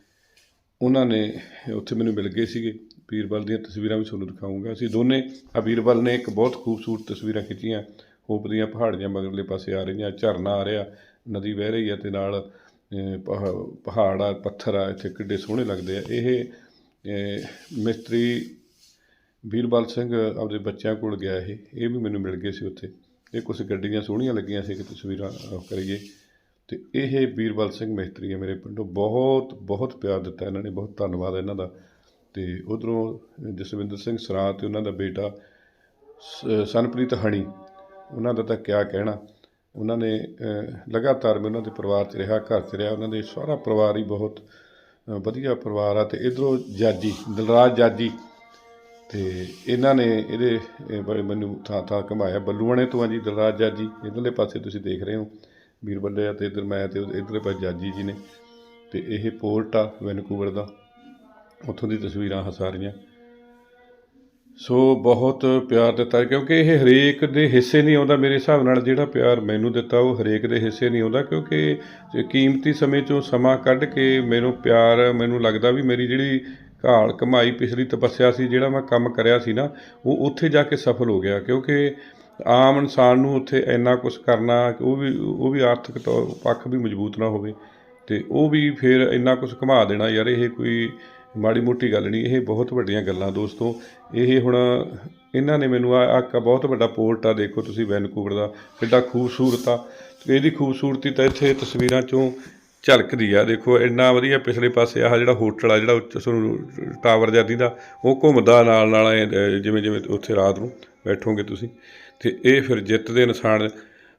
ਉਹਨਾਂ ਨੇ ਉੱਥੇ ਮੈਨੂੰ ਮਿਲ ਗਏ ਸੀਗੇ। ਬੀਰਬਲ ਦੀਆਂ ਤਸਵੀਰਾਂ ਵੀ ਤੁਹਾਨੂੰ ਦਿਖਾਊਂਗਾ ਅਸੀਂ ਦੋਨੇ ਆ ਬੀਰਬਲ ਨੇ ਇੱਕ ਬਹੁਤ ਖੂਬਸੂਰਤ ਤਸਵੀਰਾਂ ਖਿੱਚੀਆਂ। ਹੋਪ ਦੀਆਂ ਪਹਾੜੀਆਂ ਮਗਰਲੇ ਪਾਸੇ ਆ ਰਹੀਆਂ, ਝਰਨਾ ਆ ਰਿਹਾ, ਨਦੀ ਵਹਿ ਰਹੀ ਹੈ ਤੇ ਨਾਲ ਪਹਾ- ਪਹਾੜ ਆ, ਪੱਥਰ ਆ, ਇੱਥੇ ਕਿੱਡੇ ਸੋਹਣੇ ਲੱਗਦੇ ਆ। ਇਹ ਮਿਸਤਰੀ ਵੀਰਬਲ ਸਿੰਘ ਆਪਦੇ ਬੱਚਿਆਂ ਕੋਲ ਗਿਆ ਇਹ। ਇਹ ਵੀ ਮੈਨੂੰ ਮਿਲ ਗਏ ਸੀ ਉੱਥੇ। ਇਹ ਕੁਝ ਗੱਡੀਆਂ ਸੋਹਣੀਆਂ ਲੱਗੀਆਂ ਸੀ ਕਿ ਤਸਵੀਰਾਂ ਕਰੀਏ। ਤੇ ਇਹ ਵੀਰਬਲ ਸਿੰਘ ਮਿਸਤਰੀ ਹੈ ਮੇਰੇ ਪਿੰਡੋਂ। ਬਹੁਤ ਬਹੁਤ ਪਿਆਰ ਦਿੱਤਾ ਇਹਨਾਂ ਨੇ, ਬਹੁਤ ਧੰਨਵਾਦ ਇਹਨਾਂ ਦਾ। ਤੇ ਉਧਰੋਂ ਜਸਵਿੰਦਰ ਸਿੰਘ ਸਰਾਂ ਤੇ ਉਹਨਾਂ ਦਾ ਬੇਟਾ, ਸ- ਸਨਪ੍ਰੀਤ ਹਣੀ, ਉਹਨਾਂ ਦਾ ਤਾਂ ਕਿਆ ਕਹਿਣਾ। ਉਹਨਾਂ ਨੇ ਲਗਾਤਾਰ ਮੈਂ ਉਹਨਾਂ ਦੇ ਪਰਿਵਾਰ 'ਚ ਰਿਹਾ, ਘਰ 'ਚ ਰਿਹਾ। ਉਹਨਾਂ ਦੇ ਸਾਰਾ ਪਰਿਵਾਰ ਹੀ ਬਹੁਤ ਵਧੀਆ ਪਰਿਵਾਰ ਆ। ਤੇ ਇਧਰੋਂ ਜਾਜੀ, ਦਿਲਰਾਜ ਜਾਜੀ ਤੇ ਇਹਨਾਂ ਨੇ ਇਹਦੇ, ਇਹ ਬੜੇ ਮੈਨੂੰ ਥਾਂ ਥਾਂ ਘੁਮਾਇਆ। ਬੱਲੂਆਣੇ ਤੋਂ ਆ ਜੀ, ਦਿਲਰਾਜ ਜਾਜੀ, ਇਧਰਲੇ ਪਾਸੇ ਤੁਸੀਂ ਦੇਖ ਰਹੇ ਹੋ, ਵੀਰ ਬੱਲੇ ਆ ਤੇ ਇਧਰ ਮੈਂ ਤੇ ਇਧਰਲੇ ਪਾਸੇ ਜਾਜੀ ਜੀ ਨੇ। ਤੇ ਇਹ ਪੋਰਟ ਆ ਵੈਨਕੂਵਰ ਦਾ, ਉੱਥੋਂ ਦੀ ਤਸਵੀਰਾਂ ਆ ਸਾਰੀਆਂ। ਸੋ ਬਹੁਤ ਪਿਆਰ ਦਿੱਤਾ, ਕਿਉਂਕਿ ਇਹ ਹਰੇਕ ਦੇ ਹਿੱਸੇ ਨਹੀਂ ਆਉਂਦਾ ਮੇਰੇ ਹਿਸਾਬ ਨਾਲ, ਜਿਹੜਾ ਪਿਆਰ ਮੈਨੂੰ ਦਿੱਤਾ ਉਹ ਹਰੇਕ ਦੇ ਹਿੱਸੇ ਨਹੀਂ ਆਉਂਦਾ, ਕਿਉਂਕਿ ਕੀਮਤੀ ਸਮੇਂ ਚੋਂ ਸਮਾਂ ਕੱਢ ਕੇ ਮੈਨੂੰ ਪਿਆਰ, ਮੈਨੂੰ ਲੱਗਦਾ ਵੀ ਮੇਰੀ ਜਿਹੜੀ ਘਾਲ, ਕਮਾਈ, ਪਿਛਲੀ ਤਪੱਸਿਆ ਸੀ, ਜਿਹੜਾ ਮੈਂ ਕੰਮ ਕਰਿਆ ਸੀ ਨਾ, ਉਹ ਉੱਥੇ ਜਾ ਕੇ ਸਫਲ ਹੋ ਗਿਆ, ਕਿਉਂਕਿ ਆਮ ਇਨਸਾਨ ਨੂੰ ਉੱਥੇ ਇੰਨਾ ਕੁਝ ਕਰਨਾ, ਉਹ ਵੀ ਉਹ ਵੀ ਆਰਥਿਕ ਤੌਰ ਪੱਖ ਵੀ ਮਜ਼ਬੂਤ ਨਾ ਹੋਵੇ, ਤੇ ਉਹ ਵੀ ਫਿਰ ਇੰਨਾ ਕੁਝ ਘੁਮਾ ਦੇਣਾ, ਯਾਰ ਇਹ ਕੋਈ ਮਾੜੀ ਮੋਟੀ ਗੱਲ ਨਹੀਂ, ਇਹ ਬਹੁਤ ਵੱਡੀਆਂ ਗੱਲਾਂ ਦੋਸਤੋ, ਇਹ ਹੁਣ ਇਹਨਾਂ ਨੇ ਮੈਨੂੰ ਆ ਬਹੁਤ ਵੱਡਾ ਪੋਰਟ ਆ, ਦੇਖੋ ਤੁਸੀਂ ਵੈਨਕੂਵਰ ਦਾ, ਕਿੱਡਾ ਖੂਬਸੂਰਤ ਆ, ਇਹਦੀ ਖੂਬਸੂਰਤੀ ਤਾਂ ਇੱਥੇ ਤਸਵੀਰਾਂ 'ਚੋਂ ਝਲਕਦੀ ਆ। ਦੇਖੋ, ਇੰਨਾ ਵਧੀਆ ਪਿਛਲੇ ਪਾਸੇ ਆਹ ਜਿਹੜਾ ਹੋਟਲ ਆ, ਜਿਹੜਾ ਉੱਚ ਤੁਹਾਨੂੰ ਟਾਵਰ ਜਿਹਾ ਦਿਖਦਾ ਉਹ ਘੁੰਮਦਾ ਨਾਲ ਨਾਲ ਜਿਵੇਂ ਜਿਵੇਂ ਉੱਥੇ ਰਾਤ ਨੂੰ ਬੈਠੋਗੇ ਤੁਸੀਂ। ਤੇ ਇਹ ਫਿਰ ਜਿੱਤ ਦੇ ਨਿਸ਼ਾਨ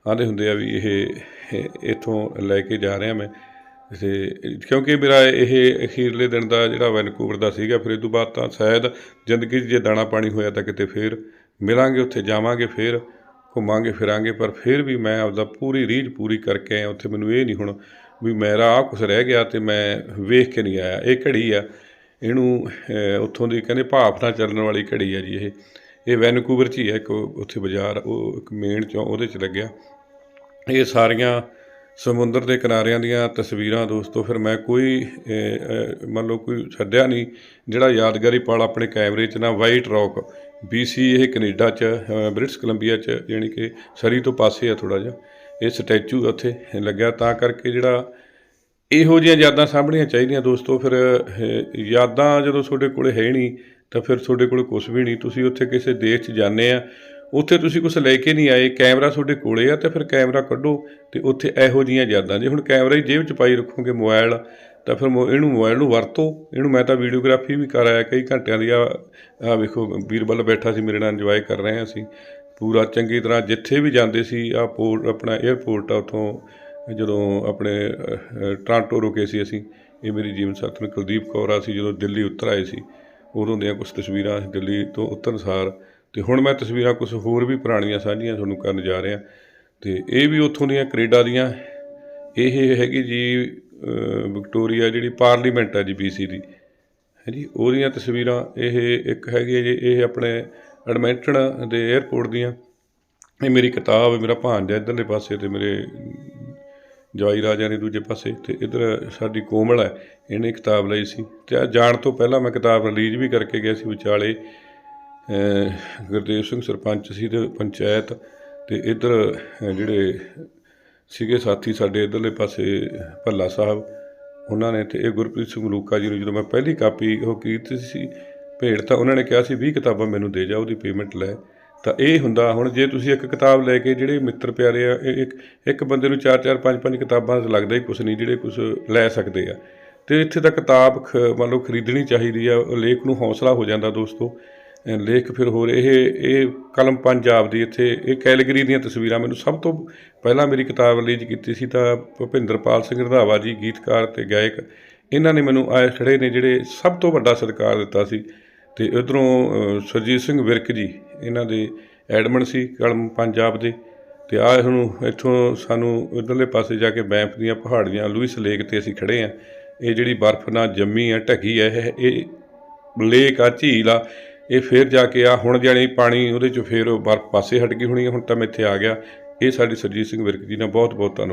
ਆਂਦੇ ਹੁੰਦੇ ਆ ਵੀ ਇਹ ਇਹ ਇੱਥੋਂ ਲੈ ਕੇ ਜਾ ਰਿਹਾ ਮੈਂ। ਤੇ ਕਿਉਂਕਿ ਮੇਰਾ ਇਹ ਅਖੀਰਲੇ ਦਿਨ ਦਾ ਜਿਹੜਾ ਵੈਨਕੂਵਰ ਦਾ ਸੀਗਾ, ਫਿਰ ਇਹ ਤੋਂ ਬਾਅਦ ਤਾਂ ਸ਼ਾਇਦ ਜ਼ਿੰਦਗੀ 'ਚ ਜੇ ਦਾਣਾ ਪਾਣੀ ਹੋਇਆ ਤਾਂ ਕਿਤੇ ਫੇਰ ਮਿਲਾਂਗੇ, ਉੱਥੇ ਜਾਵਾਂਗੇ, ਫੇਰ ਘੁੰਮਾਂਗੇ, ਫਿਰਾਂਗੇ, ਪਰ ਫਿਰ ਵੀ ਮੈਂ ਆਪਦਾ ਪੂਰੀ ਰੀਝ ਪੂਰੀ ਕਰਕੇ ਆਇਆ। ਉੱਥੇ ਮੈਨੂੰ ਇਹ ਨਹੀਂ ਹੁਣ ਵੀ ਮੇਰਾ ਆਹ ਕੁਛ ਰਹਿ ਗਿਆ ਤੇ ਮੈਂ ਵੇਖ ਕੇ ਨਹੀਂ ਆਇਆ। ਇਹ ਘੜੀ ਆ। ਇਹਨੂੰ ਉੱਥੋਂ ਦੀ ਕਹਿੰਦੇ ਭਾਫ ਨਾਲ ਚੱਲਣ ਵਾਲੀ ਘੜੀ ਆ ਜੀ ਇਹ। ਇਹ ਵੈਨਕੂਵਰ 'ਚ ਹੀ ਹੈ ਇੱਕ ਉੱਥੇ ਬਾਜ਼ਾਰ, ਉਹ ਇੱਕ ਮੇਨ ਚੌਂ, ਉਹਦੇ 'ਚ ਲੱਗਿਆ। ਇਹ ਸਾਰੀਆਂ ਸਮੁੰਦਰ ਦੇ ਕਿਨਾਰਿਆਂ ਦੀਆਂ ਤਸਵੀਰਾਂ ਦੋਸਤੋ, ਫਿਰ ਮੈਂ ਕੋਈ ਮੰਨ ਲਓ ਕੋਈ ਛੱਡਿਆ ਨਹੀਂ। ਜਿਹੜਾ ਯਾਦਗਾਰੀ ਪਲ ਆਪਣੇ ਕੈਮਰੇ 'ਚ ਨਾ ਵਾਈਟ ਰੌਕ ਬੀਸੀ ਇਹ ਕੈਨੇਡਾ 'ਚ ਬ੍ਰਿਟਿਸ਼ ਕੋਲੰਬੀਆ 'ਚ ਯਾਨੀ ਕਿ ਸਰੀ ਤੋਂ ਪਾਸੇ ਆ ਥੋੜਾ ਜਿਹਾ। ਇਹ ਸਟੈਚੂ ਉੱਥੇ ਲੱਗਿਆ ਤਾਂ ਕਰਕੇ ਜਿਹੜਾ ਇਹੋ ਜਿਹੀਆਂ ਯਾਦਾਂ ਸਾਂਭਣੀਆਂ ਚਾਹੀਦੀਆਂ ਦੋਸਤੋ, ਫਿਰ ਯਾਦਾਂ ਜਦੋਂ ਤੁਹਾਡੇ ਕੋਲ ਹੈ ਨਹੀਂ, ਤਾਂ ਫਿਰ ਤੁਹਾਡੇ ਕੋਲ ਕੁਝ ਵੀ ਨਹੀਂ। ਤੁਸੀਂ ਉੱਥੇ ਕਿਸੇ ਦੇਸ਼ 'ਚ ਜਾਂਦੇ ਆ, ਉੱਥੇ ਤੁਸੀਂ ਕੁਝ ਲੈ ਕੇ ਨਹੀਂ ਆਏ, ਕੈਮਰਾ ਤੁਹਾਡੇ ਕੋਲੇ ਆ, ਤਾਂ ਫਿਰ ਕੈਮਰਾ ਕੱਢੋ ਤੇ ਉੱਥੇ ਇਹੋ ਜਿਹੀਆਂ ਯਾਦਾਂ। ਜੇ ਹੁਣ ਕੈਮਰਾ ਹੀ ਜੇਬ 'ਚ ਪਾਈ ਰੱਖੋਗੇ ਮੋਬਾਈਲ, ਤਾਂ ਫਿਰ ਮੋ- ਇਹਨੂੰ ਮੋਬਾਈਲ ਨੂੰ ਵਰਤੋ। ਇਹਨੂੰ ਮੈਂ ਤਾਂ ਵੀਡੀਓਗ੍ਰਾਫੀ ਵੀ ਕਰ ਆਇਆ ਕਈ ਘੰਟਿਆਂ ਦੀ ਆ ਵੇਖੋ, ਵੀਰਬਲ ਬੈਠਾ ਸੀ, ਮੇਰੇ ਨਾਲ ਇੰਜੋਏ ਕਰ ਰਹੇ ਹਾਂ ਅਸੀਂ। ਪੂਰਾ ਚੰਗੀ ਤਰ੍ਹਾਂ ਜਿੱਥੇ ਵੀ ਜਾਂਦੇ ਸੀ ਆ ਪੋਰਟ ਆਪਣਾ 에ਅਰਪੋਰਟ ਆ ਉੱਥੋਂ ਜਦੋਂ ਆਪਣੇ ਅਹ, ਟਰਾਂਟੋ ਰੁਕੇ ਸੀ ਅਸੀਂ ਇਹ ਮੇਰੀ ਜੀਵਨ ਸਾਥਣ ਕੁਲਦੀਪ ਕੌਰ ਆ ਸੀ ਜਦੋਂ ਦਿੱਲੀ ਉਤਰ ਆਏ ਸੀ ਉਦੋਂ ਦੀਆਂ ਕੁਝ ਤਸਵੀਰਾਂ ਦਿੱਲੀ ਤੋਂ ਉਤਰਨ ਸਾਰ ਤੇ ਹੁਣ ਮੈਂ ਤਸਵੀਰਾਂ ਕੁਝ ਹੋਰ ਵੀ ਪੁਰਾਣੀਆਂ ਸਾਂਝੀਆਂ ਤੁਹਾਨੂੰ ਕਰਨ ਜਾ ਰਿਹਾ ਤੇ ਇਹ ਵੀ ਉੱਥੋਂ ਦੀਆਂ ਕੈਨੇਡਾ ਦੀਆਂ ਇਹ ਹੈਗੀ ਜੀ ਵਿਕਟੋਰੀਆ ਜਿਹੜੀ ਪਾਰਲੀਮੈਂਟ ਹੈ ਜੀ ਬੀਸੀ ਦੀ ਹੈ ਜੀ ਉਹਦੀਆਂ ਤਸਵੀਰਾਂ ਇਹ ਇੱਕ ਹੈਗੀ ਹੈ ਜੀ ਇਹ ਆਪਣੇ ਐਡਮਿੰਟਨ ਦੇ 에ਅਰਪੋਰਟ ਦੀਆਂ। ਇਹ ਮੇਰੀ ਕਿਤਾਬ ਹੈ ਮੇਰਾ ਭਾਂਜਾ ਇੱਧਰਲੇ ਪਾਸੇ ਤੇ ਮੇਰੇ ਜਵਾਈ ਰਾਜਾ ਨੇ ਦੂਜੇ ਪਾਸੇ ਤੇ ਇਧਰ ਸਾਡੀ ਕੋਮਲ ਹੈ ਇਹਨੇ ਕਿਤਾਬ ਲਈ ਸੀ। ਤੇ ਜਾਣ ਤੋਂ ਪਹਿਲਾਂ ਮੈਂ ਕਿਤਾਬ ਰਿਲੀਜ਼ ਵੀ ਕਰਕੇ ਗਿਆ ਸੀ ਵਿਚਾਲੇ ਗੁਰਦੇਵ ਸਿੰਘ ਸਰਪੰਚ ਸੀ ਤੇ ਪੰਚਾਇਤ ਤੇ ਇਧਰ ਜਿਹੜੇ ਸੀਗੇ ਸਾਥੀ ਸਾਡੇ ਇਧਰਲੇ ਪਾਸੇ ਭੱਲਾ ਸਾਹਿਬ, ਉਹਨਾਂ ਨੇ ਤੇ ਇਹ ਗੁਰਪ੍ਰੀਤ ਸਿੰਘ ਮਲੂਕਾ ਜੀ ਨੂੰ ਜਦੋਂ ਮੈਂ ਪਹਿਲੀ ਕਾਪੀ ਉਹ ਕੀਤੀ ਸੀ ਭੇਟ ਤਾਂ ਉਹਨਾਂ ਨੇ ਕਿਹਾ ਸੀ 20 ਕਿਤਾਬਾਂ ਮੈਨੂੰ ਦੇ ਜਾ, ਉਹਦੀ ਪੇਮੈਂਟ ਲੈ। ਤਾਂ ਇਹ ਹੁੰਦਾ, ਹੁਣ ਜੇ ਤੁਸੀਂ ਇੱਕ ਕਿਤਾਬ ਲੈ ਕੇ ਜਿਹੜੇ ਮਿੱਤਰ ਪਿਆਰੇ ਆ, ਇਹ ਇੱਕ ਇੱਕ ਬੰਦੇ ਨੂੰ ਚਾਰ ਚਾਰ, ਪੰਜ ਪੰਜ ਕਿਤਾਬਾਂ ਲੱਗਦਾ ਹੀ ਕੁਛ ਨਹੀਂ, ਜਿਹੜੇ ਕੁਛ ਲੈ ਸਕਦੇ ਆ। ਤੇ ਇੱਥੇ ਤਾਂ ਕਿਤਾਬ ਖ, ਮੰਨ ਲਓ ਖਰੀਦਣੀ ਚਾਹੀਦੀ ਆ ਲੇਖ ਨੂੰ ਹੌਸਲਾ ਹੋ ਜਾਂਦਾ ਦੋਸਤੋ। ਲੇਖ ਫਿਰ ਹੋਰ, ਇਹ ਇਹ ਕਲਮ ਪੰਜਾਬ ਦੀ ਇੱਥੇ, ਇਹ ਕੈਲਗਰੀ ਦੀਆਂ ਤਸਵੀਰਾਂ ਮੈਨੂੰ ਸਭ ਤੋਂ ਪਹਿਲਾਂ ਮੇਰੀ ਕਿਤਾਬ ਰਿਲੀਜ਼ ਕੀਤੀ ਸੀ, ਤਾਂ ਭੁਪਿੰਦਰਪਾਲ ਸਿੰਘ ਰੰਧਾਵਾ ਜੀ, ਗੀਤਕਾਰ ਤੇ ਗਾਇਕ, ਇਹਨਾਂ ਨੇ ਮੈਨੂੰ ਆਏ ਖੜੇ ਨੇ, ਜਿਹੜੇ ਸਭ ਤੋਂ ਵੱਡਾ ਸਤਿਕਾਰ ਦਿੱਤਾ ਸੀ। ਤੇ ਇਧਰੋਂ ਸਰਜੀਤ ਸਿੰਘ ਵਿਰਕ ਜੀ, ਇਹਨਾਂ ਦੇ ਐਡਮਨ ਸੀ, ਕਲਮ ਪੰਜਾਬ ਦੇ। ਤੇ ਆ ਹੁਣ ਇੱਥੋਂ ਸਾਨੂੰ ਇਧਰਲੇ ਪਾਸੇ ਜਾ ਕੇ ਬੈਂਫ ਦੀਆਂ ਪਹਾੜੀਆਂ ਲੂਇਸ ਲੇਕ ਤੇ ਅਸੀਂ ਖੜੇ ਆ। ਇਹ ਜਿਹੜੀ ਬਰਫ਼ ਨਾਲ ਜੰਮੀ ਆ, ਢਕੀ ਆ, ਇਹ ਇਹ ਲੇਕ ਆ, ਝੀਲ ਆ। ਇਹ ਫੇਰ ਜਾ ਕੇ ਆ, ਹੁਣ ਜਾਣੀ ਪਾਣੀ ਉਹਦੇ ਚ ਫੇਰ ਬਰਫ਼ ਪਾਸੇ ਹਟ ਗਈ ਹੋਣੀ ਹੁਣ ਤਾਂ ਮੈਂ ਇੱਥੇ ਆ ਗਿਆ। ਇਹ ਸਾਡੀ ਸਰਜੀਤ ਸਿੰਘ ਵਿਰਕ ਜੀ ਨਾਲ ਬਹੁਤ ਬਹੁਤ ਧੰਨਵਾਦ।